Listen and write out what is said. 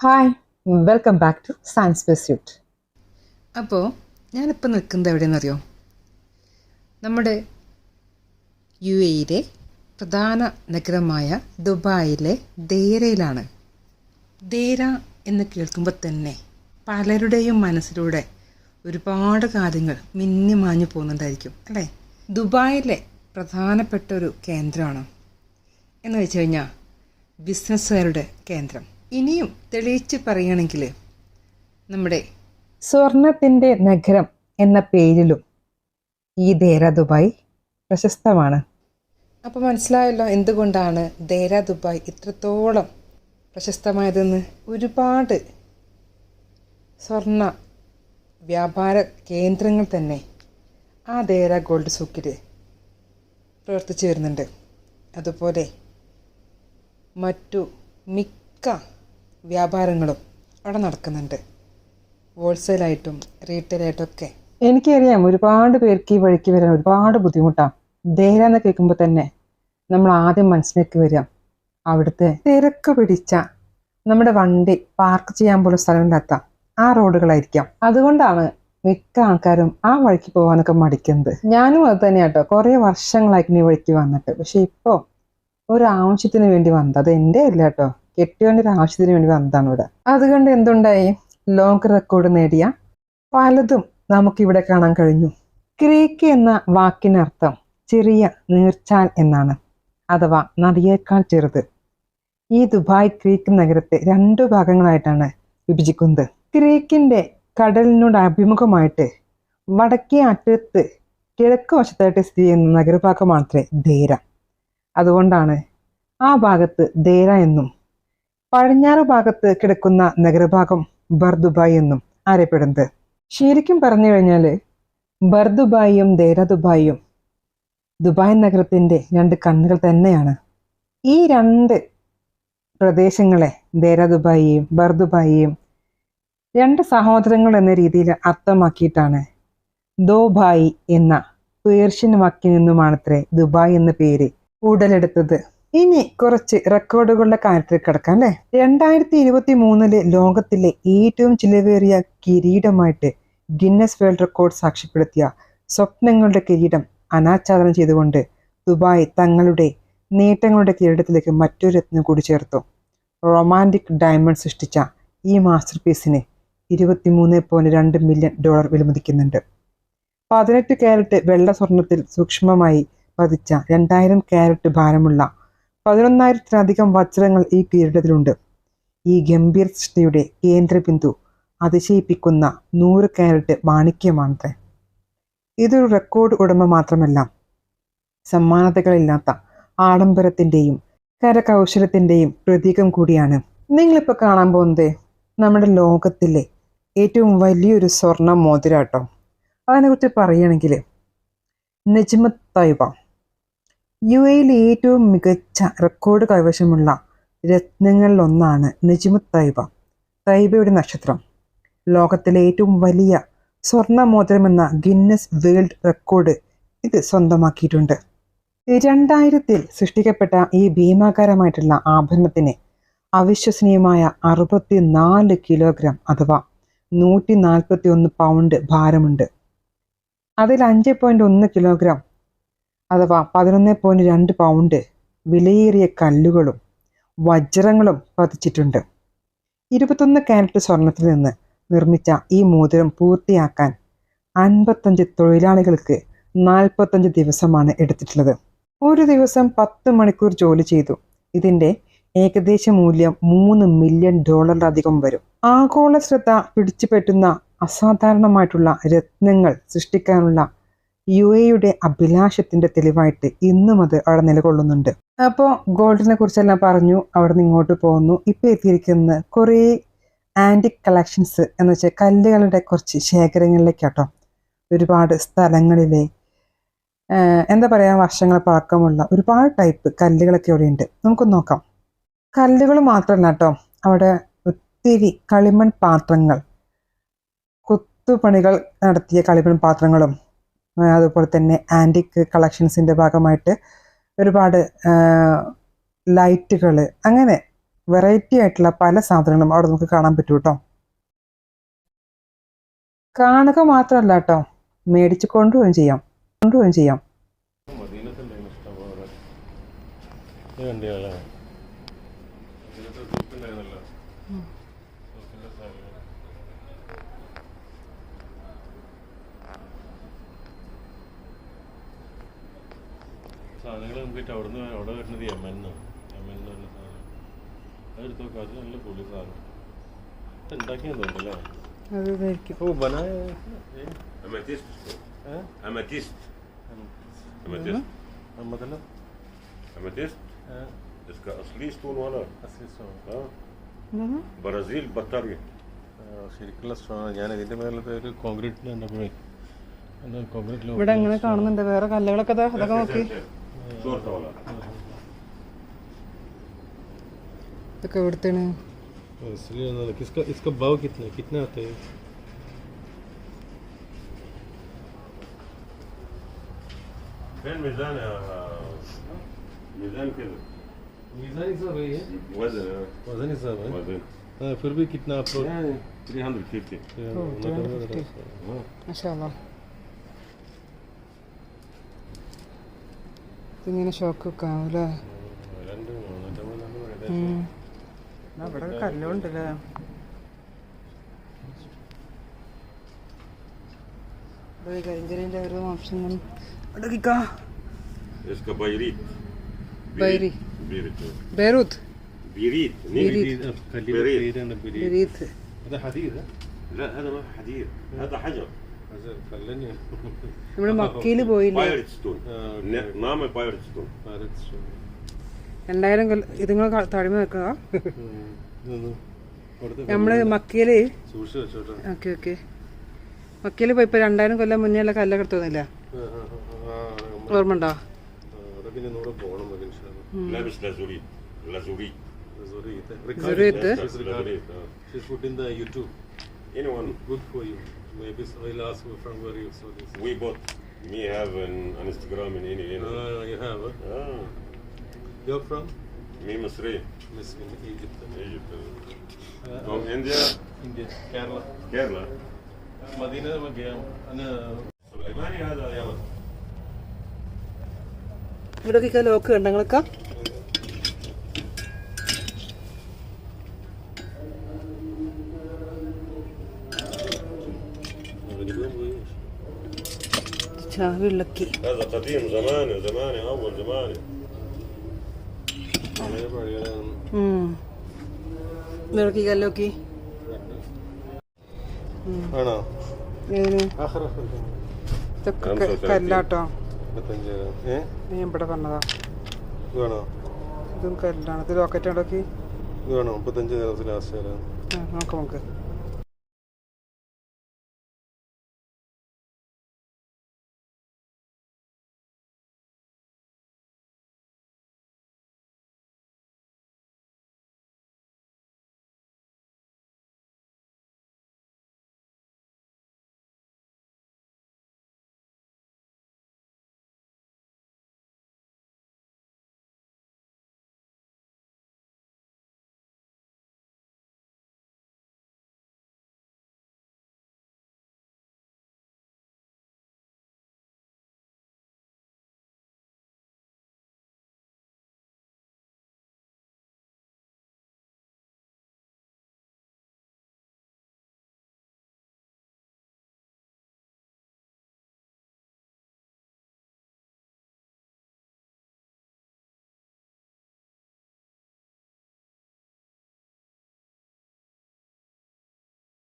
Hi welcome back to science pursuit അപ്പോൾ ഞാനിപ്പോൾ നിൽക്കുന്നത് എവിടെയെന്നറിയോ? നമ്മുടെ യു എയിലെ പ്രധാന നഗരമായ ദുബായിലെ ദേരയിലാണ്. ദേര എന്ന് കേൾക്കുമ്പോൾ തന്നെ പലരുടെയും മനസ്സിലൂടെ ഒരുപാട് കാര്യങ്ങൾ മിന്നി മാഞ്ഞു പോകുന്നുണ്ടായിരിക്കും അല്ലേ? ദുബായിലെ പ്രധാനപ്പെട്ട ഒരു കേന്ദ്രമാണ്. എന്ന് വെച്ച് കഴിഞ്ഞാൽ ബിസിനസ്സുകാരുടെ കേന്ദ്രം. ഇനിയും തെളിയിച്ച് പറയുകയാണെങ്കിൽ നമ്മുടെ സ്വർണത്തിന്റെ നഗരം എന്ന പേരിലും ഈ ദേര ദുബായ് പ്രശസ്തമാണ്. അപ്പോൾ മനസ്സിലായല്ലോ എന്തുകൊണ്ടാണ് ദേര ദുബായ് ഇത്രത്തോളം പ്രശസ്തമായതെന്ന്? ഒരുപാട് സ്വർണ വ്യാപാര കേന്ദ്രങ്ങൾ തന്നെ ആ ദേര ഗോൾഡ് സൂക്കിൽ പ്രവർത്തിച്ചു വരുന്നുണ്ട്. അതുപോലെ മറ്റു മിക്ക വ്യാപാരങ്ങളും അവിടെ നടക്കുന്നുണ്ട്. ഹോൾസെയിലായിട്ടും റീറ്റെയിലായിട്ടും ഒക്കെ എനിക്കറിയാം ഒരുപാട് പേർക്ക് ഈ വഴിക്ക് വരാൻ ഒരുപാട് ബുദ്ധിമുട്ടാണ് ദേര എന്ന് കേൾക്കുമ്പോൾ തന്നെ നമ്മൾ ആദ്യം മനസ്സിലേക്ക് വരിക അവിടുത്തെ തിരക്ക് പിടിച്ച നമ്മുടെ വണ്ടി പാർക്ക് ചെയ്യാൻ പോലും സ്ഥലമില്ലാത്ത ആ റോഡുകളായിരിക്കാം. അതുകൊണ്ടാണ് മിക്ക ആൾക്കാരും ആ വഴിക്ക് പോകാനൊക്കെ മടിക്കുന്നത്. ഞാനും അത് തന്നെയാണ് കേട്ടോ. കുറേ വർഷങ്ങളായിരിക്കും ഈ വഴിക്ക് വന്നിട്ട്. പക്ഷെ ഇപ്പോൾ ഒരു ആവശ്യത്തിന് വേണ്ടി വന്നത്. അത് എന്റെ അല്ല കേട്ടോ. കെട്ടിയോന്റെ ഒരു ആവശ്യത്തിന് വേണ്ടി വന്നതാണ് ഇവിടെ. അതുകൊണ്ട് എന്തുണ്ടായി? ലോക റെക്കോർഡ് നേടിയ പലതും നമുക്കിവിടെ കാണാൻ കഴിഞ്ഞു. ക്രീക്ക് എന്ന വാക്കിനർത്ഥം ചെറിയ നീർച്ചാൽ എന്നാണ് അഥവാ നദിയേക്കാൾ ചെറുത്. ഈ ദുബായ് ക്രീക്ക് നഗരത്തെ രണ്ടു ഭാഗങ്ങളായിട്ടാണ് വിഭജിക്കുന്നത്. ക്രീക്കിന്റെ കടലിനോട് അഭിമുഖമായിട്ട് വടക്കേ അറ്റത്ത് കിഴക്ക് വശത്തായിട്ട് സ്ഥിതി ചെയ്യുന്ന നഗരഭാഗം മാത്രമേ ധേര. അതുകൊണ്ടാണ് ആ ഭാഗത്ത് ധേര എന്നും പടിഞ്ഞാറ് ഭാഗത്ത് കിടക്കുന്ന നഗരഭാഗം ബർദുബായ് എന്നും അറിയപ്പെടുന്നത്. ശരിക്കും പറഞ്ഞു കഴിഞ്ഞാൽ ബർദുബായും ദേര ദുബായും നഗരത്തിന്റെ രണ്ട് കണ്ണുകൾ തന്നെയാണ്. ഈ രണ്ട് പ്രദേശങ്ങളെ ദേര ദുബായിയും ബർദുബായിയും രണ്ട് സഹോദരങ്ങൾ എന്ന രീതിയിൽ അർത്ഥമാക്കിയിട്ടാണ് ദോബായി എന്ന പേർഷ്യൻ വാക്കിൽ നിന്നുമാണത്രേ ദുബായ് എന്ന പേര് ഉടലെടുത്തത്. ഇനി കുറച്ച് റെക്കോർഡുകളുടെ കാര്യത്തിൽ കിടക്കാം അല്ലെ രണ്ടായിരത്തി ഇരുപത്തി മൂന്നിൽ ലോകത്തിലെ ഏറ്റവും ചിലവേറിയ കിരീടമായിട്ട് ഗിന്നസ് വേൾഡ് റെക്കോർഡ് സാക്ഷ്യപ്പെടുത്തിയ സ്വപ്നങ്ങളുടെ കിരീടം അനാച്ഛാദനം ചെയ്തുകൊണ്ട് ദുബായ് തങ്ങളുടെ നേട്ടങ്ങളുടെ കിരീടത്തിലേക്ക് മറ്റൊരു രത്നം കൂടി ചേർത്തു. റൊമാന്റിക് ഡയമണ്ട് സൃഷ്ടിച്ച ഈ മാസ്റ്റർ പീസിന് ഇരുപത്തിമൂന്ന് പോയിന്റ് രണ്ട് മില്യൺ ഡോളർ വിലമതിക്കുന്നുണ്ട്. പതിനെട്ട് ക്യാരറ്റ് വെള്ള സ്വർണത്തിൽ സൂക്ഷ്മമായി പതിച്ച രണ്ടായിരം ക്യാരറ്റ് ഭാരമുള്ള പതിനൊന്നായിരത്തിലധികം വജ്രങ്ങൾ ഈ കിരീടത്തിലുണ്ട്. ഈ ഗംഭീർ സൃഷ്ടിയുടെ കേന്ദ്രബിന്ദു അതിശയിപ്പിക്കുന്ന നൂറ് കാരറ്റ് മാണിക്യമാണത്രേ. ഇതൊരു റെക്കോർഡ് ഉടമ മാത്രമല്ല സമ്മാനതകളില്ലാത്ത ആഡംബരത്തിന്റെയും കരകൗശലത്തിന്റെയും പ്രതീകം കൂടിയാണ്. നിങ്ങളിപ്പോൾ കാണാൻ പോകുന്നത് നമ്മുടെ ലോകത്തിലെ ഏറ്റവും വലിയൊരു സ്വർണ മോതിരാട്ടോ. അതിനെക്കുറിച്ച് പറയുകയാണെങ്കിൽ നജ്മത്ത് തൈബ. യു എയിലെ ഏറ്റവും മികച്ച റെക്കോർഡ് കൈവശമുള്ള രത്നങ്ങളിലൊന്നാണ് നജ്മത്ത് തൈബ. തൈബയുടെ നക്ഷത്രം. ലോകത്തിലെ ഏറ്റവും വലിയ സ്വർണ മോതിരമെന്ന ഗിന്നസ് വേൾഡ് റെക്കോർഡ് ഇത് സ്വന്തമാക്കിയിട്ടുണ്ട്. രണ്ടായിരത്തിൽ സൃഷ്ടിക്കപ്പെട്ട ഈ ഭീമാകാരമായിട്ടുള്ള ആഭരണത്തിന് അവിശ്വസനീയമായ അറുപത്തി നാല് കിലോഗ്രാം അഥവാ നൂറ്റി നാൽപ്പത്തി ഒന്ന് പൗണ്ട് ഭാരമുണ്ട്. അതിൽ അഞ്ച് പോയിന്റ് ഒന്ന് കിലോഗ്രാം അഥവാ പതിനൊന്ന് പോയിന്റ് രണ്ട് പൗണ്ട് വിലയേറിയ കല്ലുകളും വജ്രങ്ങളും പതിച്ചിട്ടുണ്ട്. ഇരുപത്തൊന്ന് കാരറ്റ് സ്വർണത്തിൽ നിന്ന് നിർമ്മിച്ച ഈ മോതിരം പൂർത്തിയാക്കാൻ അൻപത്തഞ്ച് തൊഴിലാളികൾക്ക് നാൽപ്പത്തഞ്ച് ദിവസമാണ് എടുത്തിട്ടുള്ളത്. ഒരു ദിവസം പത്ത് മണിക്കൂർ ജോലി ചെയ്തു. ഇതിന്റെ ഏകദേശ മൂല്യം മൂന്ന് മില്യൺ ഡോളറിലധികം വരും. ആഗോള ശ്രദ്ധ പിടിച്ചുപറ്റുന്ന അസാധാരണമായിട്ടുള്ള രത്നങ്ങൾ സൃഷ്ടിക്കാനുള്ള യു എയുടെ അഭിലാഷത്തിന്റെ തെളിവായിട്ട് ഇന്നും അത് അവിടെ നിലകൊള്ളുന്നുണ്ട്. അപ്പോൾ ഗോൾഡിനെ കുറിച്ചെല്ലാം പറഞ്ഞു അവിടെ നിന്ന് ഇങ്ങോട്ട് പോകുന്നു ഇപ്പോൾ എത്തിയിരിക്കുന്ന കുറേ ആന്റിക് കളക്ഷൻസ് എന്ന് വെച്ചാൽ കല്ലുകളുടെ കുറച്ച് ശേഖരങ്ങളിലേക്കാട്ടോ ഒരുപാട് സ്ഥലങ്ങളിലെ എന്താ പറയുക വർഷങ്ങൾ പഴക്കമുള്ള ഒരുപാട് ടൈപ്പ് കല്ലുകളൊക്കെ അവിടെ ഉണ്ട് നമുക്കൊന്ന് നോക്കാം. കല്ലുകൾ മാത്രമല്ല കേട്ടോ അവിടെ ഒത്തിരി കളിമൺ പാത്രങ്ങൾ കൊത്തുപണികൾ നടത്തിയ കളിമൺ പാത്രങ്ങളും അതുപോലെ തന്നെ ആന്റിക് കളക്ഷൻസിന്റെ ഭാഗമായിട്ട് ഒരുപാട് ലൈറ്റുകൾ അങ്ങനെ വെറൈറ്റി ആയിട്ടുള്ള പല സാധനങ്ങളും അവിടെ നമുക്ക് കാണാൻ പറ്റും കേട്ടോ കാണുക മാത്രമല്ല കേട്ടോ മേടിച്ച് കൊണ്ടുപോവുകയും ചെയ്യാം കൊണ്ടുപോവുകയും ചെയ്യാം. മദീനത്തുണ്ടായിരുന്നു സാധനങ്ങൾ നമുക്ക് അവിടുന്ന് അവിടെ വരുന്നത് യമന്ന് യമൻ എന്ന് പറഞ്ഞ സാധനം അതെടുത്ത് നോക്കാം അത് നല്ല പൊളി സാധനം ഇത് ഉണ്ടാക്കിയെന്ന് തോന്നുന്നല്ലേ അത് ഇതായിരിക്കും ഓ ബനായ Amethyst. ഏഹ് Amethyst. Amethyst. നമ്മതല്ല Amethyst. ഏഹ് इसका असली स्टोन वाला അസീസ് हाँ എന്താണ് ब्राजील बत्तर ശരിക്കുള്ള സ്ട്രോങ് ഞാൻ ഇതിന്റെ മേലത്തെ ഒരു കോൺക്രീറ്റ് കണ്ടപ്പോഴേ കോൺക്രീറ്റിൽ ഇവിടെ എങ്ങനെ കാണുന്നുണ്ട് വേറെ കല്ലുകളൊക്കെ ദാ അതൊക്കെ നോക്കി ചോർത്തോളം इतने उड़ते हैं इसलिए उन्होंने किसका इसका भाव कितने कितने आते हैं فين ميزان है वज़न हाँ फिर भी कितना आप लोग थ्री हंड्रेड फिफ्टी ഇതിങ്ങനെ ഷോക്ക് വെക്കാം അല്ലേ രണ്ട് മുന്നൂറ്റമ്പത് ഏകദേശം അവിടെ കല്ലുണ്ടല്ലേ കരിഞ്ചലിൻ്റെ ഓരോ ഓപ്ഷനും അടുക്കിക്കാ इसका बायरीत ബൈരി بيريت ബേറൂത്ത് بيريت بيريت. خليه بريد. بعيد عن البريد ബെരീത്ത് هذا حديد ها؟ لا هذا ما حديد هذا حجر നമ്മൾ മക്കയിൽ പോയില്ലേ? രണ്ടായിരം കൊല്ലം ഇതുങ്ങൾ തഴിമ വെക്കുക നമ്മൾ മക്കയിൽ? Okay okay. മക്കയിൽ പോയി ഇപ്പൊ രണ്ടായിരം കൊല്ലം മുന്നേ ഉള്ള കല്ലൊക്കെ എടുത്തോന്നില്ല ഓർമ്മ ഉണ്ടോ? Resort anyone Good for you. Maybe I'll ask you from where you saw this. we bought me have an Instagram in any any Ah, you have. Huh? آه. You're from? me مصري Miss in Egypt. Egypt Uh, from India India. Kerala. Kerala مدينة ما جاي. أنا سليماني هذا يمن ഇവിടെ lock കണ്ട ചാവി ഇളക്കി هذا قديم زمان زمان اول زمان വളരെ പഴയതാണ്. ഇളക്കി കല്ലോക്കി ആണോ ഏതിന് ആഖിർ ആഖിർ. ഇതൊക്കെ ഞാൻ ക- സംസാരിക്കും. കല്ലാട്ടോ മുപ്പത്തഞ്ച് തരാം. ഏ ഞാൻ ഇവിടെ പറഞ്ഞതാ ഇത് വേണോ ഇതും കല്ലാണ് ഇത് ലോക്കറ്റ് ഉണ്ടോക്കി ഇത് വേണോ മുപ്പത്തഞ്ച് തരാം ലാസ്റ്റ് തരാം നോക്കാം നമുക്ക്